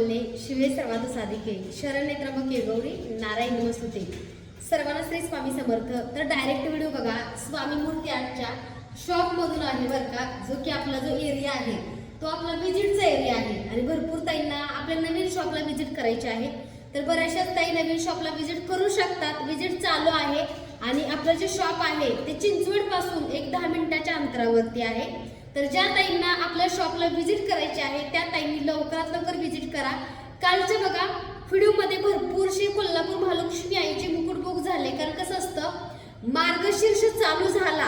बोलणे शिवे सर्वात साधिके शरण नेत्रमक गौरी नारायण नमस्तुते सर्वांना श्री स्वामी समर्थ. तर डायरेक्ट व्हिडिओ बघा. स्वामी मूर्ती आजच्या शॉप मधून आहे बरं का. जो की आपला जो एरिया आहे तो आपला विजिटचा एरिया आहे. आणि भरपूर ताईंना आपल्या नवीन शॉपला व्हिजिट करायचे आहे. तर बऱ्याचशाच ताई नवीन शॉपला व्हिजिट करू शकतात. व्हिजिट चालू आहे. आणि आपलं जे शॉप आहे ते चिंचवडपासून एक दहा मिनिटाच्या अंतरावरती आहे. तर ज्या ताईंना आपल्या शॉपला व्हिजिट करायची आहे त्या ताईंनी लवकरात लवकर व्हिजिट करा. कालच्या बघा व्हिडिओमध्ये भरपूरशी कोल्हापूर महालक्ष्मी आईचे मुकुट बुक झाले. कारण कसं असतं मार्गशीर्ष चालू झाला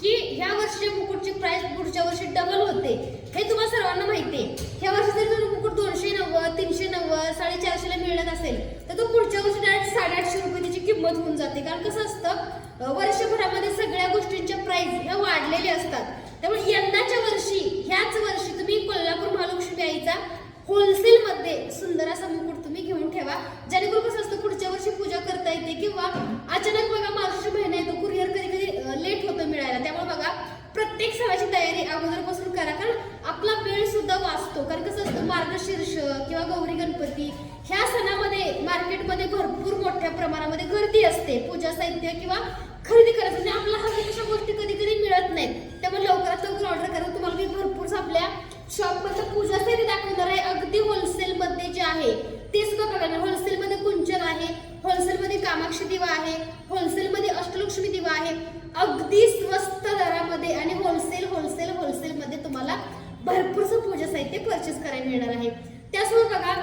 की ह्या वर्षीच्या मुकुटची प्राइस पुढच्या वर्षी डबल होते. हे तुम्हाला सर्वांना माहिती आहे ह्या वर्षी जर तुम्ही मुकुट दोनशे नव्वद तीनशे नव्वद साडेचारशेला मिळत असेल तर तो पुढच्या वर्षी डायरेक्ट साडेआठशे रुपये त्याची किंमत होऊन जाते. कारण कसं असतं वर्षभरामध्ये सगळ्या गोष्टींच्या प्राइस ह्या वाढलेल्या असतात. त्यामुळे यंदाच्या वर्षी ह्याच वर्षी तुम्ही कोल्हापूर महालक्ष्मी आईचा होलसेल मध्ये सुंदर असा मुकुट तुम्ही घेऊन ठेवा. जेणेकरून कसं असतं पुढच्या वर्षी पूजा करता येते किंवा अचानक बघा मार्च महिना येतो कुरिअर कधी कधी लेट होतं मिळायला. त्यामुळे बघा प्रत्येक सणाची तयारी अगोदरपासून करा. कारण आपला वेळ सुद्धा वाचतो. कारण कसं असतं मार्गशीर्ष किंवा गौरी गणपती ह्या सणामध्ये मार्केटमध्ये भरपूर मोठ्या प्रमाणामध्ये गर्दी असते. पूजा साहित्य किंवा खरेदी करायचं. म्हणजे आपल्याला हवी तशा गोष्टी कधी कधी मिळत नाहीत. त्यामुळे लवकरात लवकर ऑर्डर करा. तुम्हाला मी भरपूर आपल्या शॉपमध्ये पूजा सेरी दाखवणार आहे. अगदी होलसेल मध्ये जे आहे ते सुद्धा बघा होलसेल मध्ये कुंचन आहे. होलसेल मध्ये कामाक्षी दिवा आहे. होलसेल मध्ये अष्टलक्ष्मी दिवा आहे. अगदी स्वस्त दरामध्ये आणि होलसेल होलसेल होलसेल मध्ये तुम्हाला भरपूरचं पूजा साहित्य परचेस करायला मिळणार आहे. त्यासोबत बघा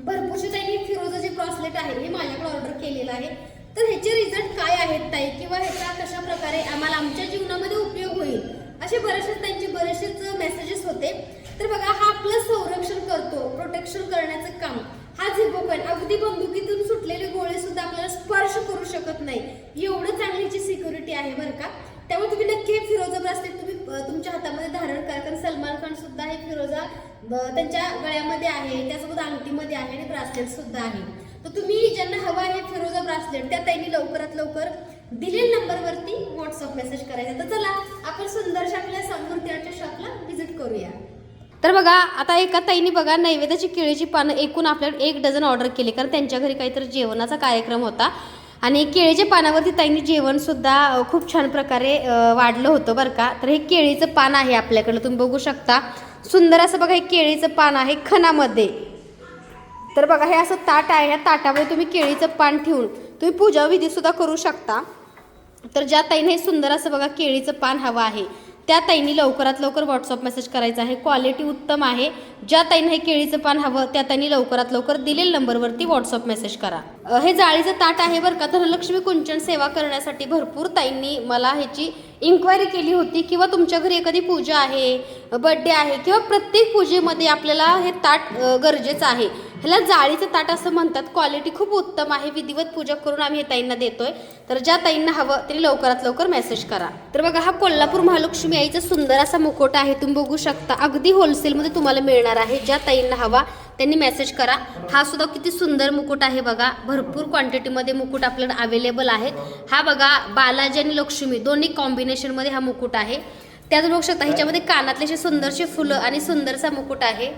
भरपूरशी त्यांनी फिरोजा जे ब्रॉसलेट आहे हे माझ्याकडे ऑर्डर केलेलं आहे. तर ह्याचे रिझल्ट काय आहेत ताई? किंवा ह्याचा कशा प्रकारे आम्हाला आमच्या जीवनामध्ये उपयोग होईल? असे बरेचसे त्यांचे बरेचसेच मेसेजेस होते. तर बघा हा आपलं संरक्षण करतो प्रोटेक्शन करण्याचं काम. हा झिपोकन अगदी बंदुकीतून सुटलेले गोळे सुद्धा आपल्याला स्पर्श करू शकत नाही. एवढं चांगलीची सिक्युरिटी आहे बरं का. त्यामुळे तुम्ही नक्की हे फिरोजा ब्रासलेट तुम्ही तुमच्या हातामध्ये धारण करा. कारण सलमान खान सुद्धा हे फिरोजा त्यांच्या गळ्यामध्ये आहे त्यासोबत अंगठीमध्ये आहे आणि ब्रासलेट सुद्धा आहे. तर तुम्ही ज्यांना हवा आहे फिरोजा ब्रासलेट त्या ताईंनी लवकरात लवकर दिलेल्या नंबरवरती व्हॉट्सअप मेसेज करायचा. तर चला आपण सुंदरशा आपल्या समृद्धी शॉपला व्हिजिट करूया. तर बघा आता एका ताईने बघा नैवेद्याची केळीची पानं एकूण आपल्याला एक डझन ऑर्डर केली. कारण त्यांच्या घरी काहीतरी जेवणाचा कार्यक्रम होता. आणि केळीच्या पानावरती ताईंनी जेवणसुद्धा खूप छान प्रकारे वाढलं होतं बरं का. तर हे केळीचं पान आहे आपल्याकडं तुम्ही बघू शकता. सुंदर असं बघा हे केळीचं पान आहे खणामध्ये तर बघा हे असं ताट आहे. ह्या ताटामध्ये तुम्ही केळीचं पान ठेवून तुम्ही पूजा विधीसुद्धा करू शकता. तर ज्या ताईने हे सुंदर असं बघा केळीचं पान हवं आहे त्या ताईंनी लवकरात लवकर व्हॉट्सअप मेसेज करायचा आहे. क्वालिटी उत्तम आहे. ज्या ताईंना हे केळीचं पान हवं त्या ताईंनी लवकरात लवकर दिलेल्या नंबरवरती व्हॉट्सअप मेसेज करा. हे जाळीचं ताट आहे बरं का. धनलक्ष्मी कुंचन सेवा करण्यासाठी भरपूर ताईंनी मला ह्याची इन्क्वायरी केली होती किंवा तुमच्या घरी एखादी पूजा आहे बर्थडे आहे किंवा प्रत्येक पूजेमध्ये आपल्याला हे ताट गरजेचं आहे. ह्याला जाळीचं ताट असं म्हणतात. क्वालिटी खूप उत्तम आहे. विधिवत पूजा करून आम्ही हे ताईंना देतोय. तर ज्या ताईंना हवं त्यांनी लवकरात लवकर मेसेज करा. तर बघा हा कोल्हापूर महालक्ष्मी आईचा सुंदर असा मुकोटा आहे. तुम्ही बघू शकता. अगदी होलसेलमध्ये तुम्हाला मिळणार आहे. ज्या ताईंना हवा त्यांनी मेसेज करा. हा सुद्धा किती सुंदर मुकुट आहे बघा. भरपूर क्वांटिटीमध्ये मुकुट आपल्याला अवेलेबल आहेत. हा बघा बालाजी आणि लक्ष्मी दोन्ही कॉम्बिनेशनमध्ये हा मुकुट आहे. त्यात बघू शकता ह्याच्यामध्ये कानातले असे सुंदरसे फुलं आणि सुंदरसा मुकुट आहे.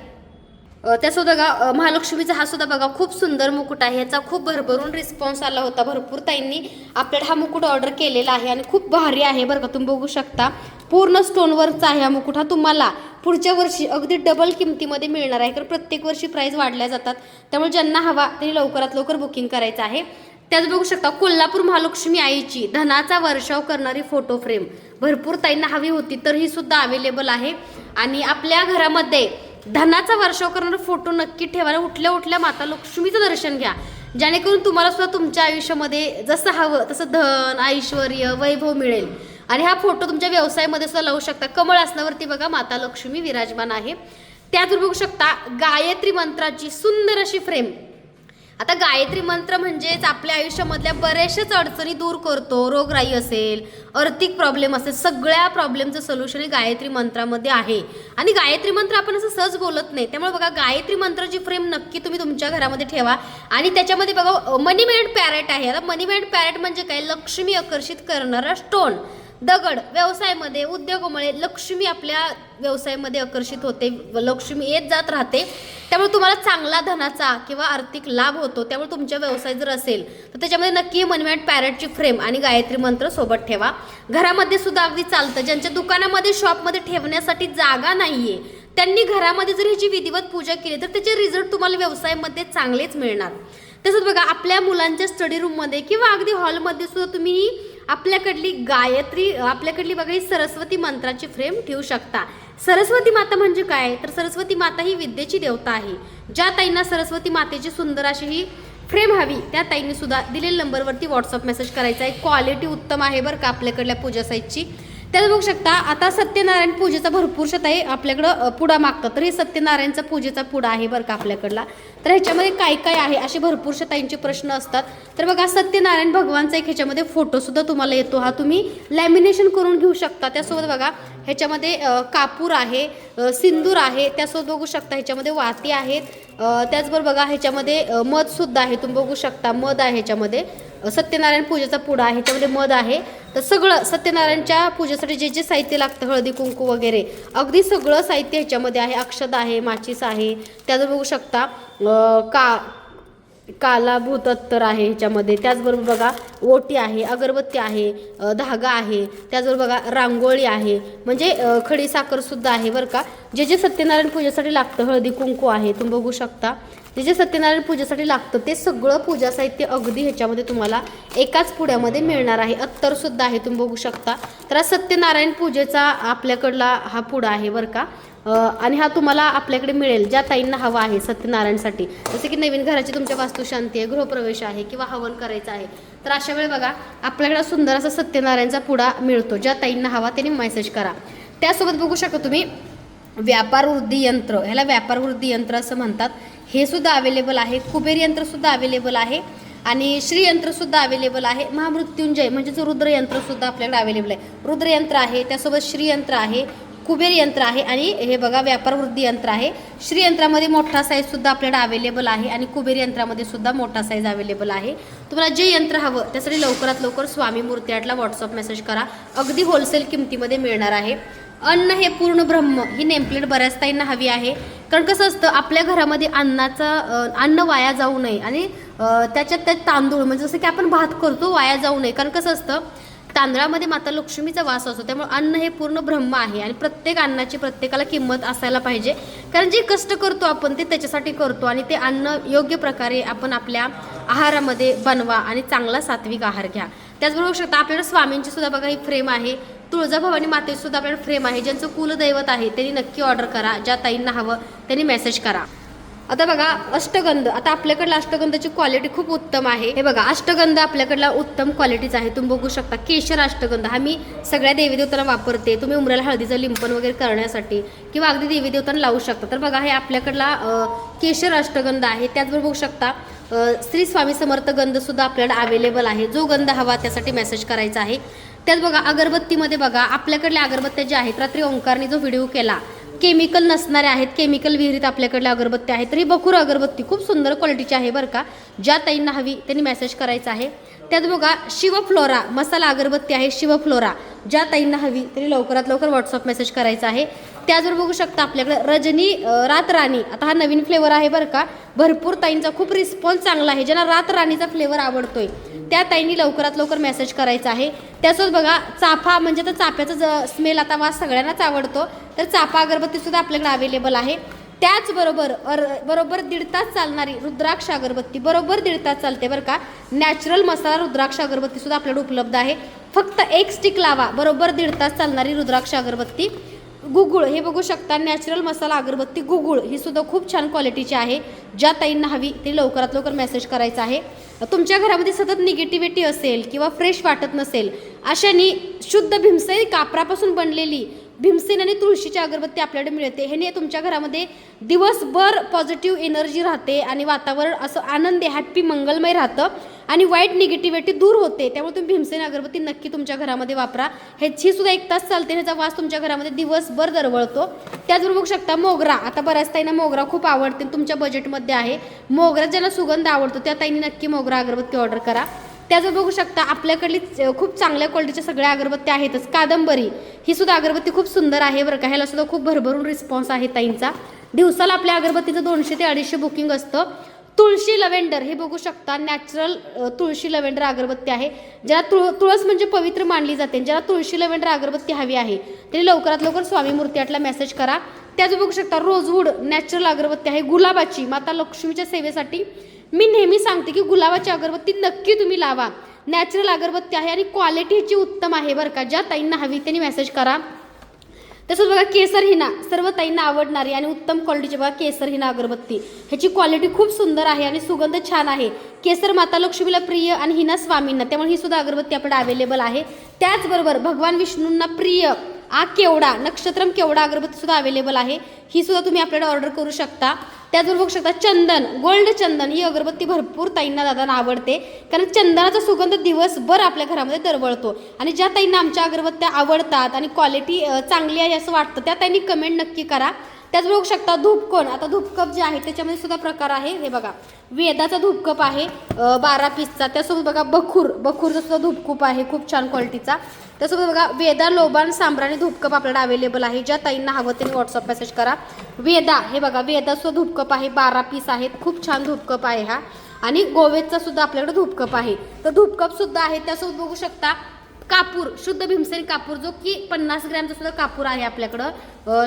त्यासुद्धा बघा महालक्ष्मीचा हा सुद्धा बघा खूप सुंदर मुकुट आहे. याचा खूप भरभरून रिस्पॉन्स आला होता भरपूर ताईंनी. आपल्याला हा मुकुट ऑर्डर केलेला आहे आणि खूप भारी आहे बरं का तुम्ही बघू शकता. पूर्ण स्टोनवरचा आहे हा मुकुट हा तुम्हाला. पुढच्या वर्षी अगदी डबल किमतीमध्ये मिळणार आहे. कारण प्रत्येक वर्षी प्राईस वाढल्या जातात. त्यामुळे ज्यांना हवा त्यांनी लवकरात लवकर बुकिंग करायचं आहे. त्याच बघू शकता कोल्हापूर महालक्ष्मी आईची धनाचा वर्षाव करणारी फोटो फ्रेम भरपूर ताईंना हवी होती तर ही सुद्धा अवेलेबल आहे. आणि आपल्या घरामध्ये धनाचा वर्षाव करणारा फोटो नक्की ठेवा उठल्या उठल्या माता लक्ष्मीचं दर्शन घ्या. जेणेकरून तुम्हाला सुद्धा तुमच्या आयुष्यामध्ये जसं हवं तसं धन ऐश्वर वैभव मिळेल. आणि हा फोटो तुमच्या व्यवसायामध्ये सुद्धा लावू शकता. कमळ आसनावरती बघा माता लक्ष्मी विराजमान आहे. त्यात बघू शकता गायत्री मंत्राची सुंदर अशी फ्रेम आता गायत्री मंत्र म्हणजेच आपल्या आयुष्यामधल्या बऱ्याचशाच अडचणी दूर करतो. रोगराई असेल आर्थिक प्रॉब्लेम असेल सगळ्या प्रॉब्लेमचं सोल्युशन हे गायत्री मंत्रामध्ये आहे. आणि गायत्री मंत्र आपण असं सहज बोलत नाही. त्यामुळे बघा गायत्री मंत्राची फ्रेम नक्की तुम्ही तुमच्या घरामध्ये ठेवा. आणि त्याच्यामध्ये बघा मनी मॅड पॅरेट आहे. आता मनी मॅड पॅरेट म्हणजे काय? लक्ष्मी आकर्षित करणारा स्टोन दगड व्यवसायामध्ये उद्योगामुळे लक्ष्मी आपल्या व्यवसायामध्ये आकर्षित होते व लक्ष्मी येत जात राहते. त्यामुळे तुम्हाला चांगला धनाचा किंवा आर्थिक लाभ होतो त्यामुळे तुमचा व्यवसाय जर असेल तर त्याच्यामध्ये नक्की मनमॅट पॅरेटची फ्रेम आणि गायत्री मंत्र सोबत ठेवा. घरामध्ये सुद्धा अगदी चालतं. ज्यांच्या दुकानामध्ये शॉपमध्ये ठेवण्यासाठी जागा नाहीये त्यांनी घरामध्ये जर ह्याची विधिवत पूजा केली तर त्याचे रिझल्ट तुम्हाला व्यवसायामध्ये चांगलेच मिळणार. तसंच बघा आपल्या मुलांच्या स्टडी रूममध्ये किंवा अगदी हॉलमध्ये सुद्धा तुम्ही आपल्याकडली गायत्री आपल्याकडली बघा ही सरस्वती मंत्राची फ्रेम ठेवू शकता. सरस्वती माता म्हणजे काय? तर सरस्वती माता ही विद्येची देवता आहे. ज्या ताईंना सरस्वती मातेची सुंदर अशी ही फ्रेम हवी त्या ताईंनी सुद्धा दिलेल्या नंबरवरती व्हॉट्सअप मेसेज करायचा आहे. क्वालिटी उत्तम आहे बरं का आपल्याकडल्या पूजा साईजची त्यात बघू शकता आता सत्यनारायण पूजेचा भरपूरशा आहे आपल्याकडं पुडा मागतात. तर हे सत्यनारायणचा पूजेचा पुडा आहे बरं का आपल्याकडला. तर ह्याच्यामध्ये काय काय आहे असे भरपूर ताईंचे प्रश्न असतात. तर बघा सत्यनारायण भगवानचा एक ह्याच्यामध्ये फोटोसुद्धा तुम्हाला येतो हा. तुम्ही लॅमिनेशन करून घेऊ शकता. त्यासोबत बघा ह्याच्यामध्ये कापूर आहे सिंदूर आहे त्यासोबत बघू शकता ह्याच्यामध्ये वाती आहेत. त्याचबरोबर बघा ह्याच्यामध्ये मधसुद्धा आहे. तुम्ही बघू शकता मध आहे ह्याच्यामध्ये. सत्यनारायण पूजेचा पुडा आहे त्यामध्ये मध आहे. तर सगळं सत्यनारायणच्या पूजेसाठी जे जे साहित्य लागतं हळदी कुंकू वगैरे अगदी सगळं साहित्य ह्याच्यामध्ये आहे. अक्षद आहे माचीस आहे. त्याचं बघू शकता का काला भूतत्तर आहे ह्याच्यामध्ये. त्याचबरोबर बघा ओटी आहे अगरबत्ती आहे धागा आहे. त्याचबरोबर बघा रांगोळी आहे. म्हणजे खडी साखरसुद्धा आहे बरं का. जे जे सत्यनारायण पूजेसाठी लागतं हळदी कुंकू आहे तुम्ही बघू शकता. जे जे सत्यनारायण पूजेसाठी लागतं ते सगळं पूजा साहित्य अगदी ह्याच्यामध्ये तुम्हाला एकाच पुड्यामध्ये मिळणार आहे. अत्तर सुद्धा आहे तुम्ही बघू शकता. तर हा सत्यनारायण पूजेचा आपल्याकडला हा पुडा आहे बरं का. आणि हा तुम्हाला आपल्याकडे मिळेल ज्या ताईंना हवा आहे सत्यनारायणसाठी. जसं की नवीन घराची तुमच्या वास्तुशांती आहे गृहप्रवेश आहे किंवा हवन करायचं आहे. तर अशा वेळी बघा आपल्याकडे सुंदर असा सत्यनारायणचा पुडा मिळतो. ज्या ताईंना हवा त्यांनी मेसेज करा. त्यासोबत बघू शकता तुम्ही व्यापार वृद्धी यंत्र. ह्याला व्यापार वृद्धी यंत्र असं म्हणतात. हे सुद्धा अवेलेबल आहे. कुबेर यंत्रसुद्धा अवेलेबल आहे. आणि श्रीयंत्रसुद्धा अवेलेबल आहे. महामृत्युंजय म्हणजेच रुद्रयंत्रसुद्धा आपल्याकडे अवेलेबल आहे. रुद्रयंत्र आहे त्यासोबत श्रीयंत्र आहे कुबेर यंत्र आहे आणि हे बघा व्यापार वृद्धी यंत्र आहे. श्रीयंत्रामध्ये मोठा साईज सुद्धा आपल्याकडे अवेलेबल आहे आणि कुबेर यंत्रामध्ये सुद्धा मोठा साईज अवेलेबल आहे. तुम्हाला जे यंत्र हवं त्यासाठी लवकरात लवकर स्वामी मूर्ती आटला व्हॉट्सअप मेसेज करा. अगदी होलसेल किमतीमध्ये मिळणार आहे. अन्न हे पूर्ण ब्रह्म ही नेमप्लेट बऱ्याच ताईंना हवी आहे. कारण कसं असतं आपल्या घरामध्ये अन्नाचं अन्न वाया जाऊ नये आणि त्याच्यात त्यात तांदूळ म्हणजे जसं की आपण भात करतो वाया जाऊ नये. कारण कसं असतं तांदळामध्ये माता लक्ष्मीचा वास असतो त्यामुळे अन्न हे पूर्ण ब्रह्म आहे आणि प्रत्येक अन्नाची प्रत्येकाला किंमत असायला पाहिजे. कारण जे कष्ट करतो आपण ते त्याच्यासाठी करतो आणि ते अन्न योग्य प्रकारे आपण आपल्या आहारामध्ये बनवा आणि चांगला सात्विक आहार घ्या. त्याचबरोबर शकता आपल्याला स्वामींची सुद्धा बघा ही फ्रेम आहे. तुळजाभवानी मातेची सुद्धा आपल्याकडे फ्रेम आहे. ज्यांचं कुलदैवत आहे त्यांनी नक्की ऑर्डर करा. ज्या ताईंना हवं त्यांनी मेसेज करा. आता बघा अष्टगंध. आता आपल्याकडला अष्टगंधाची क्वालिटी खूप उत्तम आहे. हे बघा अष्टगंध आपल्याकडला उत्तम क्वालिटीचा आहे. तुम्ही बघू शकता केशर अष्टगंध. हा मी सगळ्या देवी देवतांना वापरते. तुम्ही उमऱ्याला हळदीचं लिंपन वगैरे करण्यासाठी किंवा अगदी देवी देवतांना लावू शकता. तर बघा हे आपल्याकडला केशर अष्टगंध आहे. त्याचबरोबर बघू शकता श्री स्वामी समर्थ गंध सुद्धा आपल्याकडे अवेलेबल आहे. जो गंध हवा त्यासाठी मेसेज करायचा आहे. त्यात बघा अगरबत्तीमध्ये बघा आपल्याकडल्या अगरबत्त्या ज्या आहेत रात्री ओंकारने जो व्हिडिओ केला केमिकल नसणारे आहेत केमिकल विहिरीत आपल्याकडल्या अगरबत्ती आहेत तर ही बखूर अगरबत्ती खूप सुंदर क्वालिटीची आहे बरं का. ज्या ताईंना हवी त्यांनी मेसेज करायचा आहे. त्यात बघा शिवफ्लोरा मसाला अगरबत्ती आहे शिवफ्लोरा. ज्या ताईंना हवी तरी लवकरात लवकर व्हॉट्सअप मेसेज करायचा आहे. त्याचबरोबर बघू शकता आपल्याकडे रजनी रातराणी आता हा नवीन फ्लेवर आहे बरं का. भरपूर ताईंचा खूप रिस्पॉन्स चांगला आहे. ज्यांना रातराणीचा फ्लेवर आवडतोय त्या ताईंनी लवकरात लवकर मेसेज करायचा आहे. त्यासोबत बघा चाफा म्हणजे तर चाफ्याचा ज स्मेल आता वास सगळ्यांनाच आवडतो. तर चाफा अगरबत्ती सुद्धा आपल्याकडे अवेलेबल आहे. त्याचबरोबर अर बरोबर दीड तास चालणारी रुद्राक्ष अगरबत्ती बरोबर दीड तास चालते बरं का. नॅचरल मसाला रुद्राक्ष अगरबत्ती सुद्धा आपल्याकडे उपलब्ध आहे. फक्त एक स्टिक लावा बरोबर दीड तास चालणारी रुद्राक्ष अगरबत्ती. गुगुळ हे बघू शकता नॅचरल मसाला अगरबत्ती गुगुळ ही सुद्धा खूप छान क्वालिटीची आहे. ज्या ताईंना हवी ते लवकरात लवकर मेसेज करायचा आहे. तुमच्या घरामध्ये सतत निगेटिव्हिटी असेल किंवा फ्रेश वाटत नसेल अशानी शुद्ध भीमसेन कापरापासून बनलेली भीमसेन आणि तुळशीची अगरबत्ती आपल्याकडे मिळते. ह्याने तुमच्या घरामध्ये दिवसभर पॉझिटिव्ह एनर्जी राहते आणि वातावरण असं आनंदी हॅप्पी मंगलमय राहतं आणि वाईट निगेटिव्हिटी दूर होते. त्यामुळे तुम्ही भीमसेन अगरबत्ती नक्की तुमच्या घरामध्ये वापरा. ह्याची सुद्धा एक तास चालते ह्याचा वास तुमच्या घरामध्ये दिवसभर दरवळतो. त्याचबरोबर बघू शकता मोगरा. आता बऱ्याच ताईंना मोगरा खूप आवडते तुमच्या बजेटमध्ये आहे. मोगरा ज्याला सुगंध आवडतो त्या ताईंनी नक्की मोगरा अगरबत्ती ऑर्डर करा. त्याचं बघू शकता आपल्याकडली खूप चांगल्या क्वालिटीच्या सगळ्या अगरबत्त्या आहेतच. कादंबरी ही सुद्धा अगरबत्ती खूप सुंदर आहे बरं का. ह्याला सुद्धा खूप भरभरून रिस्पॉन्स आहे ताईंचा. दिवसाला आपल्या अगरबत्तीचं दोनशे ते अडीचशे बुकिंग असतं. तुळशी लव्हेंडर हे बघू शकता नॅचरल तुळशी लव्हेंडर अगरबत्ती आहे. ज्याला तुळ तुळस म्हणजे पवित्र मानली जाते. ज्याला तुळशी लव्हेंडर अगरबत्ती हवी आहे तरी लवकरात लवकर स्वामी मूर्तीआटला मेसेज करा. त्याच बघू शकता रोजवूड नॅचरल अगरबत्ती आहे. गुलाबाची माता लक्ष्मीच्या सेवेसाठी मी नेहमी सांगते की गुलाबाची अगरबत्ती नक्की तुम्ही लावा. नॅचरल अगरबत्ती आहे आणि क्वालिटी उत्तम आहे बरं का. ज्या ताईंना हवी त्यांनी मेसेज करा. तसंच बघा केसर हिना सर्व ताईंना आवडणारी आणि उत्तम क्वालिटीची बघा केसर हिना अगरबत्ती. ह्याची क्वालिटी खूप सुंदर आहे आणि सुगंध छान आहे. केसर माता लक्ष्मीला प्रिय आणि हिना स्वामींना त्यामुळे ही सुद्धा अगरबत्ती आपल्याकडे अवेलेबल आहे. त्याचबरोबर भगवान विष्णूंना प्रिय आ केवडा नक्षत्रम केवडा अगरबत्ती सुद्धा अवेलेबल आहे. ही सुद्धा तुम्ही आपल्याकडे ऑर्डर करू शकता. त्याचबरोबर बघू शकता चंदन गोल्ड चंदन ही अगरबत्ती भरपूर ताईंना दादांना आवडते. कारण चंदनाचा सुगंध दिवसभर आपल्या घरामध्ये दरवळतो. आणि ज्या ताईंना आमच्या अगरबत्त्या आवडतात आणि क्वालिटी चांगली आहे असं वाटतं त्या ताईंनी कमेंट नक्की करा. त्याचबरोबर बघू शकता धूपकोण. आता धूपकप जे आहे त्याच्यामध्ये सुद्धा प्रकार आहे. हे बघा वेदाचा धूपकप आहे बारा पीसचा. त्यासोबत बघा बखूर. बखूरचा सुद्धा धूपकूप आहे खूप छान क्वालिटीचा त्यासोबत बघा वेदा लोबान सांब्राणी धूपकप आपल्याला अवेलेबल आहे. ज्या ताईंना हवं त्यांनी व्हॉट्सअप मेसेज करा. वेदा हे बघा वेदा सुद्धा धूपकप आहे बारा पीस आहेत. खूप छान धूपकप आहे हा. आणि गोवेदचा सुद्धा आपल्याकडे धूपकप आहे. तर धूपकप सुद्धा आहे त्यासोबत बघू शकता कापूर शुद्ध भीमसेन कापूर जो की पन्नास ग्रॅमचा सुद्धा कापूर आहे आपल्याकडं.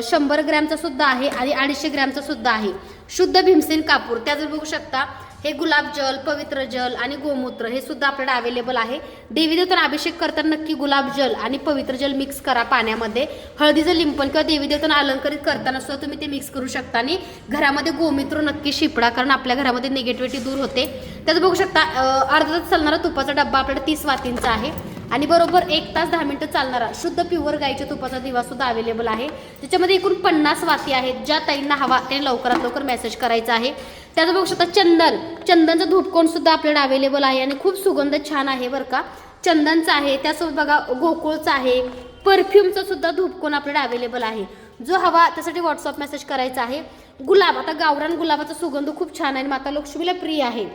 शंभर ग्रॅमचा सुद्धा आहे आणि अडीचशे ग्रॅमचा सुद्धा आहे. शुद्ध भीमसेन कापूर त्याचं बघू शकता हे गुलाब जल पवित्र जल आणि गोमूत्र हे सुद्धा आपल्याकडे अवेलेबल आहे. देवी देवतांना अभिषेक करताना नक्की गुलाब जल आणि पवित्र जल मिक्स करा पाण्यामध्ये. हळदीचं लिंपण किंवा देवी देवतांना अलंकरित करताना सुद्धा तुम्ही ते मिक्स करू शकता आणि घरामध्ये गोमित्र नक्की शिपडा कारण आपल्या घरामध्ये निगेटिव्हिटी दूर होते. त्याचं बघू शकता अर्धा तास चालणारा तुपाचा डब्बा आपल्याकडे तीस वातींचा आहे. आणि बरोबर एक तास दहा मिनिटं चालणारा. शुद्ध प्युअर गाईच्या तुपाचा दिवा सुद्धा अवेलेबल आहे. त्याच्यामध्ये एकूण पन्नास वाती आहेत ज्या ताईंना हवा त्यांनी लवकरात लवकर मेसेज करायचा आहे. त्याचं बघू शकता चंदन चंदनचं धूपकोण सुद्धा आपल्याकडे अवेलेबल आहे आणि खूप सुगंध छान आहे बरं का. चंदनचं आहे त्यासोबत बघा गोकुळचं आहे परफ्यूमचं सुद्धा धूपकोण आपल्याकडे अवेलेबल आहे. जो हवा त्यासाठी व्हॉट्सअप मेसेज करायचा आहे. गुलाब आता गावरान गुलाबाचा सुगंध खूप छान आहे आणि माता लक्ष्मीला प्रिय आहे.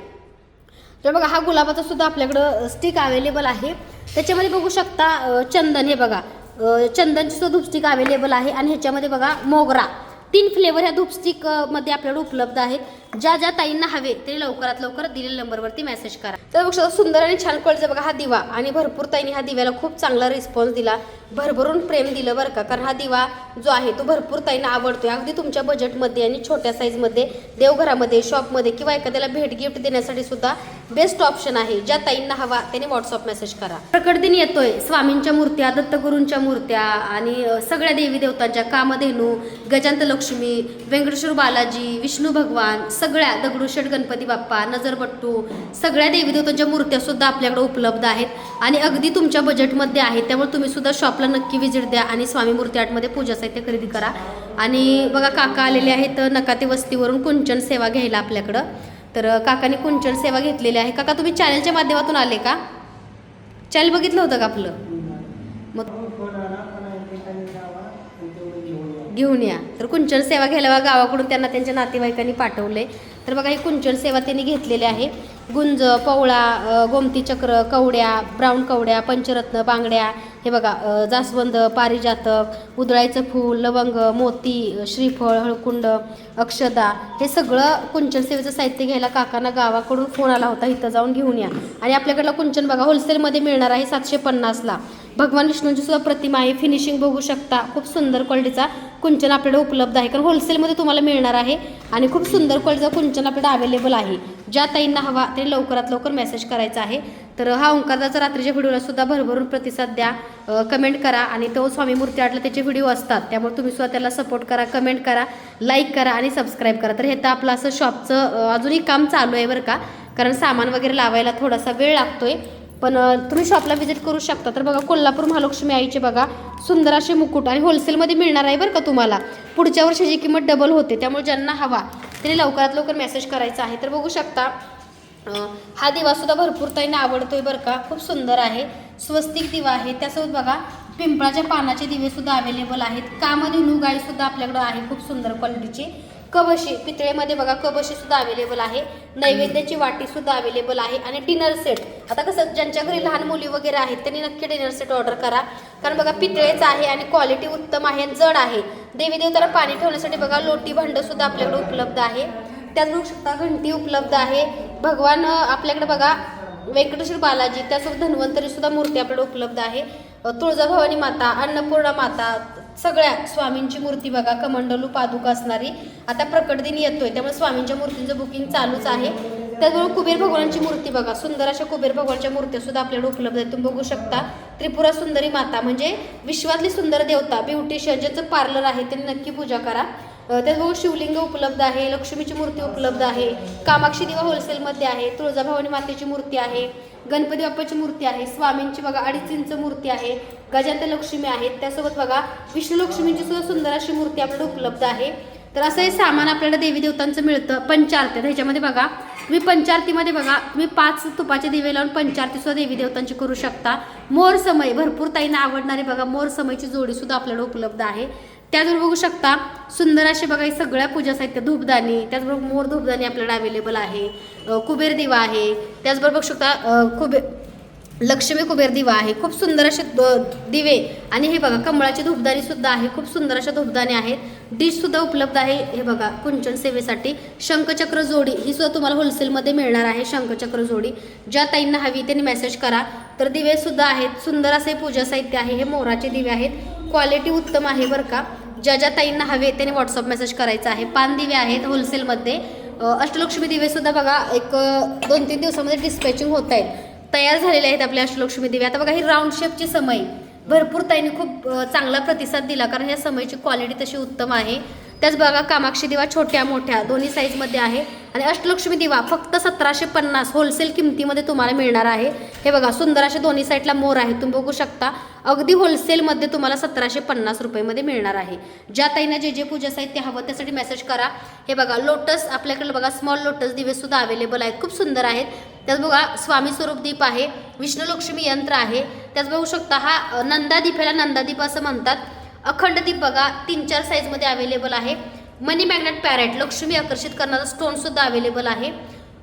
तर बघा हा गुलाबाचा सुद्धा आपल्याकडं स्टिक अवेलेबल आहे. त्याच्यामध्ये बघू शकता चंदन हे बघा. चंदनची सुद्धा धूपस्टिक अवेलेबल आहे. आणि ह्याच्यामध्ये बघा मोगरा. तीन फ्लेवर ह्या धूपस्टिकमध्ये आपल्याकडे उपलब्ध आहेत. ज्या ज्या ताईंना हवे ते लवकरात लवकर दिलेल्या नंबरवरती मेसेज करा. तर बघा सुंदर आणि छान क्वालिटीचा बघा हा दिवा. आणि भरपूर ताईंनी हा दिव्याला खूप चांगला रिस्पॉन्स दिला. भरभरून प्रेम दिलं बरं का. कारण हा दिवा जो आहे तो भरपूर ताईंना आवडतोय. अगदी तुमच्या बजेटमध्ये आणि छोट्या साईजमध्ये देवघरामध्ये शॉपमध्ये किंवा एखाद्याला भेट गिफ्ट देण्यासाठी सुद्धा बेस्ट ऑप्शन आहे. ज्या ताईंना हवा त्याने व्हॉट्सअप मेसेज करा. प्रकट दिन येतोय. स्वामींच्या मूर्त्या दत्तगुरूंच्या मूर्त्या आणि सगळ्या देवी देवतांच्या कामधेनू गजांत लक्ष्मी व्यंकटेश्वर बालाजी विष्णू भगवान सगळ्या दगडूशेठ गणपती बाप्पा नजरपट्टू सगळ्या देवीदेवतांच्या मूर्त्यासुद्धा मूर्त्या सुद्धा आपल्याकडे उपलब्ध आहेत. आणि अगदी तुमच्या बजेटमध्ये आहेत त्यामुळे तुम्ही सुद्धा शॉपला नक्की व्हिजिट द्या आणि स्वामी मूर्ती आर्टमध्ये पूजा साहित्य खरेदी करा. आणि बघा काका आलेले आहेत नकाते वस्तीवरून कुंचन सेवा घ्यायला आपल्याकडं. तर काकाने कुंचन सेवा घेतलेली आहे. काका तुम्ही चॅनलच्या माध्यमातून आले का? चॅनल बघितलं होतं का आपलं? मग घेऊन या. तर कुंचन सेवा घ्यायला बघा गावाकडून त्यांना त्यांच्या नातेवाईकांनी पाठवले. तर बघा ही कुंचन सेवा त्यांनी घेतलेली आहे. गुंज पवळा गोमती चक्र कवड्या ब्राऊन कवड्या पंचरत्न बांगड्या हे बघा जास्वंद पारिजातक उदळायचं फूल लवंग मोती श्रीफळ हळकुंड अक्षदा हे सगळं कुंचन सेवेचं साहित्य घ्यायला काकांना गावाकडून फोन आला होता. इथं जाऊन घेऊन या. आणि आपल्याकडला कुंचन बघा होलसेलमध्ये मिळणार आहे सातशे पन्नासला. भगवान विष्णूंची सुद्धा प्रतिमा आहे. फिनिशिंग बघू शकता. खूप सुंदर क्वालिटीचा कुंचन आपल्याकडे उपलब्ध आहे. कारण होलसेलमध्ये तुम्हाला मिळणार आहे आणि खूप सुंदर क्वालिटीचा कुंचन आपल्याकडे अवेलेबल आहे. ज्या ताईंना हवा ते लवकरात लवकर मेसेज करायचा आहे. तर हा ओंकारदाचा रात्रीच्या व्हिडिओला सुद्धा भरभरून प्रतिसाद द्या. कमेंट करा आणि तो स्वामी मूर्ती आटला त्याचे व्हिडिओ असतात. त्यामुळे तुम्ही सुद्धा त्याला सपोर्ट करा कमेंट करा लाईक करा आणि सबस्क्राईब करा. तर हे तर आपलं असं शॉपचं अजूनही काम चालू आहे बरं का. कारण सामान वगैरे लावायला थोडासा वेळ लागतोय. पण तुम्ही शॉपला व्हिजिट करू शकता. तर बघा कोल्हापूर महालक्ष्मी आईचे बघा सुंदर असे मुकुट आणि होलसेलमध्ये मिळणार आहे बरं का तुम्हाला. पुढच्या वर्षीची किंमत डबल होते त्यामुळे ज्यांना हवा त्यांनी लवकरात लवकर मेसेज करायचा आहे. तर बघू शकता हा दिवा सुद्धा भरपूर ताईंना आवडतोय बरं का. खूप सुंदर आहे. स्वस्तिक दिवा आहे. त्यासोबत बघा पिंपळाच्या पानाचे दिवे सुद्धा अवेलेबल आहेत. कामधेनू गाई सुद्धा आपल्याकडं आहे खूप सुंदर क्वालिटीची कबशी पितळेमध्ये बघा कबशी सुद्धा अवेलेबल आहे. नैवेद्याची वाटी सुद्धा अवेलेबल आहे. आणि डिनर सेट आता कसं ज्यांच्या घरी लहान मुली वगैरे आहेत त्यांनी नक्की डिनर सेट ऑर्डर करा. कारण बघा पितळेचं आहे आणि क्वालिटी उत्तम आहे जड आहे. देवी देवताला पाणी ठेवण्यासाठी बघा लोटी भांड सुद्धा आपल्याकडे उपलब्ध आहे. त्याच बघू शकता घंटी उपलब्ध आहे. भगवान आपल्याकडे बघा व्यंकटेश्वर बालाजी त्यासोबत धन्वंतरी सुद्धा मूर्ती आपल्याकडे उपलब्ध आहे. तुळजाभवानी माता अन्नपूर्णा माता सगळ्या स्वामींची मूर्ती बघा कमंडलू पादुका असणारी. आता प्रकट दिन येतोय त्यामुळे स्वामींच्या मूर्तींचं बुकिंग चालूच आहे. त्याचबरोबर कुबेर भगवानची मूर्ती बघा सुंदर अशा कुबेर भगवानच्या मूर्त्या सुद्धा आपल्याकडे उपलब्ध आहेत. तुम्ही बघू शकता त्रिपुरा सुंदरी माता म्हणजे विश्वातली सुंदर देवता ब्युटिशियन ज्याचं पार्लर आहे त्यांनी नक्की पूजा करा. त्याचबरोबर हो, शिवलिंग उपलब्ध आहे लक्ष्मीची मूर्ती उपलब्ध आहे कामाक्षी दिवा होलसेलमध्ये आहे तुळजाभवानी मातेची मूर्ती आहे गणपती बाप्पाची मूर्ती आहे स्वामींची बघा अडीच इंच मूर्ती आहे गजांत लक्ष्मी आहेत त्यासोबत बघा विष्णू लक्ष्मींची सुद्धा सुंदर अशी मूर्ती आपल्याला उपलब्ध आहे. तर असं हे सामान आपल्याला देवी देवतांचं मिळतं पंचारती ह्याच्यामध्ये बघा तुम्ही पंचारतीमध्ये बघा तुम्ही पाच तुपाचे दिवे लावून पंचारती सुद्धा देवी देवतांची करू शकता. मोर समय भरपूर ताईंना आवडणारी बघा मोर समयची जोडी सुद्धा आपल्याला उपलब्ध आहे. त्याचबरोबर बघू शकता सुंदर असे बघा हे सगळ्या पूजा साहित्य धूपदानी त्याचबरोबर मोर धूपदानी आपल्याला अवेलेबल आहे कुबेर दिवा आहे त्याचबरोबर बघू शकता कुबेर लक्ष्मी कुबेर दिवा आहे खूप सुंदर असे द- दिवे आणि हे बघा कमळाची धूपदानी सुद्धा आहे खूप सुंदर अशा धूपदानी आहेत. डिश सुद्धा उपलब्ध आहे हे बघा कुंचन सेवेसाठी. शंखचक्र जोडी ही सुद्धा तुम्हाला होलसेलमध्ये मिळणार आहे शंखचक्र जोडी. ज्या ताईंना हवी त्यांनी मेसेज करा. तर दिवे सुद्धा आहेत सुंदर असे पूजा साहित्य आहे हे मोराचे दिवे आहेत. क्वालिटी उत्तम आहे बरं का. ज्या ज्या ताईंना हवे त्यांनी व्हॉट्सअप मेसेज करायचा आहे. पान दिवे आहेत होलसेलमध्ये अष्टलक्ष्मी दिवेसुद्धा बघा एक दोन तीन दिवसामध्ये डिस्पॅचिंग होत आहेत. तयार झालेले आहेत आपले अष्टलक्ष्मी दिवे. आता बघा ही राऊंड शेपची समय भरपूर ताईंनी खूप चांगला प्रतिसाद दिला कारण या समयची क्वालिटी तशी उत्तम आहे. त्याच बघा कामाक्षी दिवा छोट्या मोठ्या दोन्ही साईजमध्ये आहे. आणि अष्टलक्ष्मी दिवा फक्त सतराशे पन्नास होलसेल किमतीमध्ये तुम्हाला मिळणार आहे. हे बघा सुंदर असे दोन्ही साईडला मोर आहे. तुम्ही बघू शकता अगदी होलसेलमध्ये तुम्हाला सतराशे पन्नास रुपयेमध्ये मिळणार आहे. ज्या ताईंना जे जे पूजा साहित्य हवं त्यासाठी मेसेज करा. हे बघा लोटस आपल्याकडे बघा स्मॉल लोटस दिवेसुद्धा अवेलेबल आहेत. खूप सुंदर आहेत. त्याच बघा स्वामी स्वरूप दीप आहे. विष्णुलक्ष्मी यंत्र आहे. त्याच बघू शकता हा नंदादीप ह्याला नंदादीप असं म्हणतात. अखंड दीप बघा तीन चार साईजमध्ये अवेलेबल आहे. मनी मॅग्नेट पॅरेट लक्ष्मी आकर्षित करणारा स्टोनसुद्धा अवेलेबल आहे.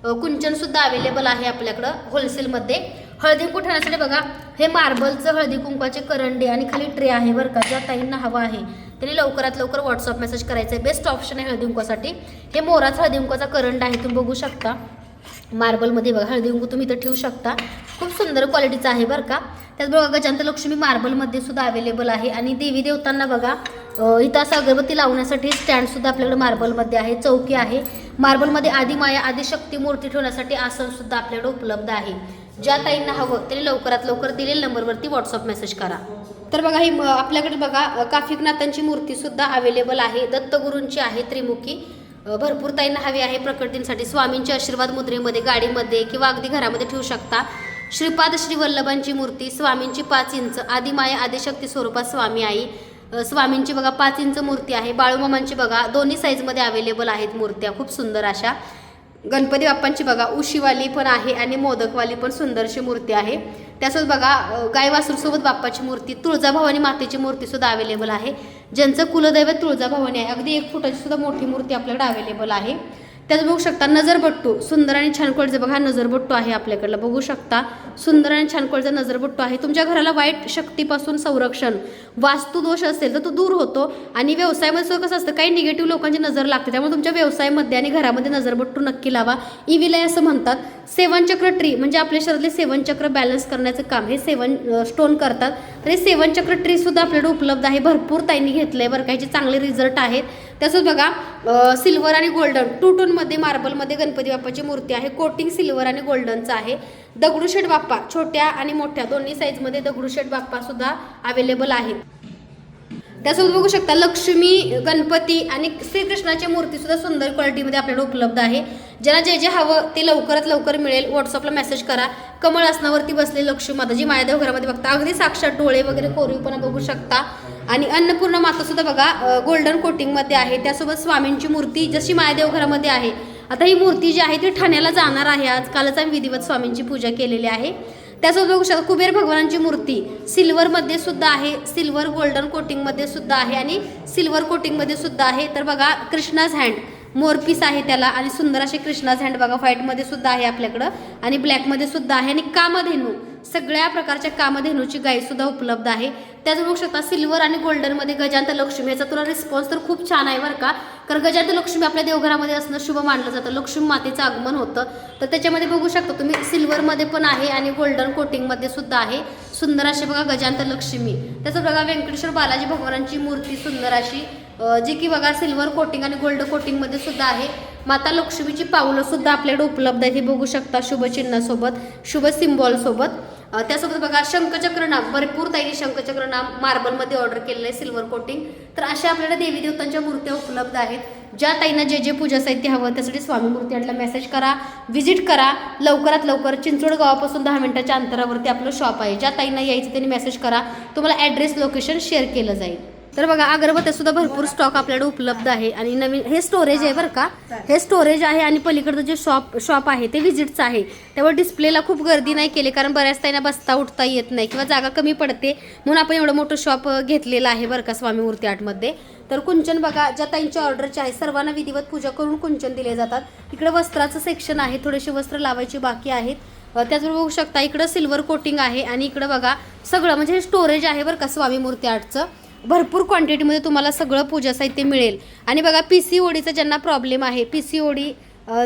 कुंचनसुद्धा अवेलेबल आहे आपल्याकडं होलसेलमध्ये हळदी कुंकू बघा हे मार्बलचं हळदी कुंकवाचे करंडे आणि खाली ट्रे आहे बरं का ज्या ताईंना हवा आहे. त्यांनी लवकरात लवकर व्हॉट्सअप मेसेज करायचं आहे बेस्ट ऑप्शन आहे हळदी कुंकवासाठी. हे मोराचा हळदी कुंकवाचा करंड आहे तुम्ही बघू शकता. मार्बलमध्ये बघा हळदी कुंकू तुम्ही इथं ठेवू शकता. खूप सुंदर क्वालिटीचं आहे बरं का. त्याचबरोबर गजांत लक्ष्मी मार्बलमध्ये सुद्धा अवेलेबल आहे. आणि देवी देवतांना बघा इथं असं अगरबत्ती लावण्यासाठी स्टँडसुद्धा आपल्याकडे मार्बलमध्ये आहे चौकी आहे. मार्बलमध्ये आदिमाया आदिशक्ती मूर्ती ठेवण्यासाठी आसनसुद्धा आपल्याकडे उपलब्ध आहे. ज्या ताईंना हवं त्यांनी लवकरात लवकर दिलेल्या नंबरवरती व्हॉट्सअप मेसेज करा. तर बघा ही म- आपल्याकडे बघा काफिकनाथांची मूर्तीसुद्धा अवेलेबल आहे. दत्तगुरूंची आहे त्रिमुखी. भरपूर ताईंना हवी आहे प्रकट दिनसाठी. स्वामींच्या आशीर्वाद मुद्रेमध्ये गाडीमध्ये किंवा अगदी घरामध्ये ठेवू शकता. श्रीपाद श्री वल्लभांची मूर्ती स्वामींची पाच इंच आदिमाया आदिशक्ती स्वरूपात स्वामी आई. स्वामींची बघा पाच इंच मूर्ती आहे. बाळूमामांची बघा दोन्ही साईजमध्ये अवेलेबल आहेत मूर्त्या. खूप सुंदर अशा. गणपती बाप्पांची बघा उशीवाली पण आहे आणि मोदकवाली पण सुंदरशी मूर्ती आहे. त्यासोबत बघा गायवासूरसोबत वासरूसोबत बाप्पाची मूर्ती तुळजाभवानी मातेची मूर्तीसुद्धा अवेलेबल आहे. ज्यांचं कुलदैवत तुळजाभवानी आहे. अगदी एक फुटाची सुद्धा मोठी मूर्ती आपल्याकडे अवेलेबल आहे. त्याच बघू शकता नजरबट्टू सुंदर आणि छान कोळचं बघा नजरबट्टू आहे आपल्याकडलं. बघू शकता सुंदर आणि छान कोळचा नजरबट्टू आहे. तुमच्या घराला वाईट शक्तीपासून संरक्षण वास्तुदोष असेल तर तो दूर होतो. आणि व्यवसायामध्ये सुद्धा कसं असतं काही निगेटिव्ह लोकांची नजर लागते. त्यामुळे तुमच्या व्यवसायामध्ये आणि घरामध्ये नजरबट्टू नक्की लावा. इविलय असं म्हणतात. सेवनचक्र ट्री म्हणजे आपल्या शरीरातले सेवनचक्र बॅलन्स करण्याचं काम. हे सेवन स्टोन करतात. तर हे सेवनचक्र ट्री सुद्धा आपल्याकडे उपलब्ध आहे. भरपूर ताईंनी घेतलंय बरं काही चांगले रिझल्ट आहेत. तसंच बघा सिल्वर आणि गोल्डन टू टोनमध्ये मार्बलमध्ये गणपती बाप्पाची मूर्ती आहे. कोटिंग सिल्वर आणि गोल्डनचं आहे. दगडूशेठ बाप्पा छोट्या आणि मोठ्या दोन्ही साईजमध्ये दगडूशेठ बाप्पा सुद्धा अवेलेबल आहेत. त्यासोबत बघू शकता लक्ष्मी गणपती आणि श्रीकृष्णाची मूर्ती सुद्धा सुंदर क्वालिटीमध्ये आपल्याला उपलब्ध आहे. ज्यांना जे जे हवं ते लवकरात लवकर मिळेल. व्हॉट्सअपला मेसेज करा. कमळ आसनावरती बसले लक्ष्मी माता जी मायादेव घरामध्ये बघता. अगदी साक्षात डोळे वगैरे कोरीवपणा बघू शकता. आणि अन्नपूर्ण माता सुद्धा बघा गोल्डन कोटिंगमध्ये आहे. त्यासोबत स्वामींची मूर्ती जशी मायादेव घरामध्ये आहे. आता ही मूर्ती जी आहे ती ठाण्याला जाणार आहे. आज कालच आम्ही विधिवत स्वामींची पूजा केलेली आहे. त्यासोबत बघू शकता कुबेर भगवानांची मूर्ती सिल्वरमध्ये सुद्धा आहे सिल्वर गोल्डन कोटिंगमध्ये सुद्धा आहे आणि सिल्वर कोटिंगमध्ये सुद्धा आहे. तर बघा कृष्णाज हँड मोरपीस आहे त्याला आणि सुंदर असे कृष्णाज हँड बघा व्हाईटमध्ये सुद्धा आहे आपल्याकडं. आणि ब्लॅकमध्ये सुद्धा आहे. आणि कामधेनू सगळ्या प्रकारच्या कामधेनूची गाई सुद्धा उपलब्ध आहे. त्याच बघू शकता सिल्वर आणि गोल्डनमध्ये गजांत लक्ष्मी याचा तुला रिस्पॉन्स तर खूप छान आहे बरं का. कारण गजांत लक्ष्मी आपल्या देवघरामध्ये असणं शुभ मानलं जातं. लक्ष्मी मातेचं आगमन होतं. तर त्याच्यामध्ये बघू शकता तुम्ही सिल्वरमध्ये पण आहे आणि गोल्डन कोटिंगमध्ये सुद्धा आहे. सुंदर अशी बघा गजांत लक्ष्मी. त्याचं बघा व्यंकटेश्वर बालाजी भगवानांची मूर्ती सुंदर अशी जी की बघा सिल्वर कोटिंग आणि गोल्ड कोटिंगमध्ये सुद्धा आहे. माता लक्ष्मीची पावलं सुद्धा आपल्याकडे उपलब्ध आहेत हे बघू शकता शुभचिन्हासोबत शुभ सिम्बॉल सोबत. त्यासोबत बघा शंखचक्र नाम भरपूर ताईने शंखचक्र नाम मार्बलमध्ये ऑर्डर केलेलं आहे सिल्वर कोटिंग तर अशा आपल्याला देवी देवतांच्या मूर्त्या उपलब्ध आहेत. ज्या ताईंना जे जे पूजा साहित्य हवं त्यासाठी स्वामी मूर्ती मेसेज करा व्हिजिट करा. लवकरात लवकर चिंचवड गावापासून दहा मिनिटाच्या अंतरावरती आपलं शॉप आहे. ज्या ताईंना यायचं त्यांनी मेसेज करा. तुम्हाला ॲड्रेस लोकेशन शेअर केलं जाईल. तर बघा अगरबत्त्या सुद्धा भरपूर स्टॉक आपल्याकडे उपलब्ध आहे. आणि नवीन हे स्टोरेज आहे बरं का? हे स्टोरेज आहे आणि पलीकडचं जे शॉप शॉप आहे ते व्हिजिटचं आहे. त्यामुळे डिस्प्लेला खूप गर्दी नाही केली कारण बऱ्याच त्यांना बसता उठता येत नाही किंवा जागा कमी पडते. म्हणून आपण एवढं मोठं शॉप घेतलेलं आहे बरं का स्वामी मूर्ती आर्टमध्ये तर कुंचन बघा ज्या त्यांच्या ऑर्डरचे आहे सर्वांना विधिवत पूजा करून कुंचन दिले जातात. इकडे वस्त्राचं सेक्शन आहे थोडेसे वस्त्र लावायचे बाकी आहेत. त्याचबरोबर बघू शकता इकडं सिल्वर कोटिंग आहे आणि इकडं बघा सगळं म्हणजे हे स्टोरेज आहे बरं का स्वामी मूर्ती आर्टचं. भरपूर क्वांटिटीमध्ये तुम्हाला सगळं पूजा साहित्य मिळेल. आणि बघा पी सी ओडीचा ज्यांना प्रॉब्लेम आहे पी सी ओडी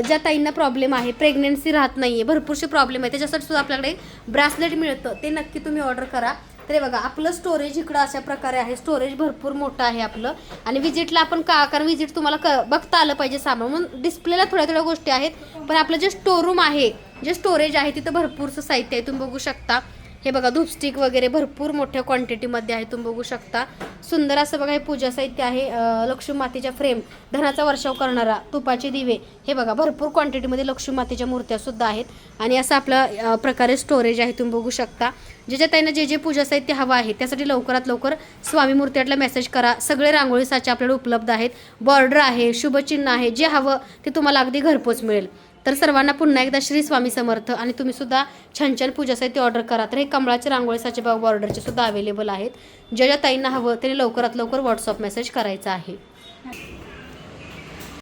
ज्या ताईंना प्रॉब्लेम आहे प्रेग्नेन्सी राहत नाही आहे भरपूरसे प्रॉब्लेम आहे त्याच्यासाठी सुद्धा आपल्याकडे ब्रासलेट मिळतं. ते नक्की तुम्ही ऑर्डर करा. तर बघा आपलं स्टोरेज इकडं अशा प्रकारे आहे. स्टोरेज भरपूर मोठं आहे आपलं. आणि विजिटला आपण का कारण विजिट तुम्हाला क बघता आलं पाहिजे सामान. म्हणून डिस्प्लेला थोड्या थोड्या गोष्टी आहेत. पण आपलं जे स्टोरूम आहे जे स्टोरेज आहे तिथं भरपूरचं साहित्य आहे. तुम्ही बघू शकता. हे बघा धूपस्टिक वगैरे भरपूर मोठ्या क्वांटिटीमध्ये आहे तुम्ही बघू शकता. सुंदर असं बघा हे पूजा साहित्य आहे लक्ष्मी मातेच्या फ्रेम धनाचा वर्षाव करणारा तुपाचे दिवे. हे बघा भरपूर क्वांटिटीमध्ये लक्ष्मी मातेच्या मूर्त्या सुद्धा आहेत. आणि असं आपलं प्रकारे स्टोरेज आहे तुम्ही बघू शकता. ज्याच्या जे त्यांना जे जे पूजा साहित्य हवं आहे त्यासाठी लवकरात लवकर स्वामी मूर्त्यातला मेसेज करा. सगळे रांगोळी साचे आपल्याला उपलब्ध आहेत. बॉर्डर आहे शुभचिन्ह आहे जे हवं ते तुम्हाला अगदी घरपोच मिळेल. तर सर्वांना पुन्हा एकदा श्री स्वामी समर्थ आणि तुम्ही सुद्धा छान छान पूजासाठी ऑर्डर करा. तर हे कमळाचे रांगोळी साचेबाग बॉर्डरचे सुद्धा अवेलेबल आहेत. ज्या ज्या ताईंना हवं तरी लवकरात लवकर व्हॉट्सअप मेसेज करायचा आहे.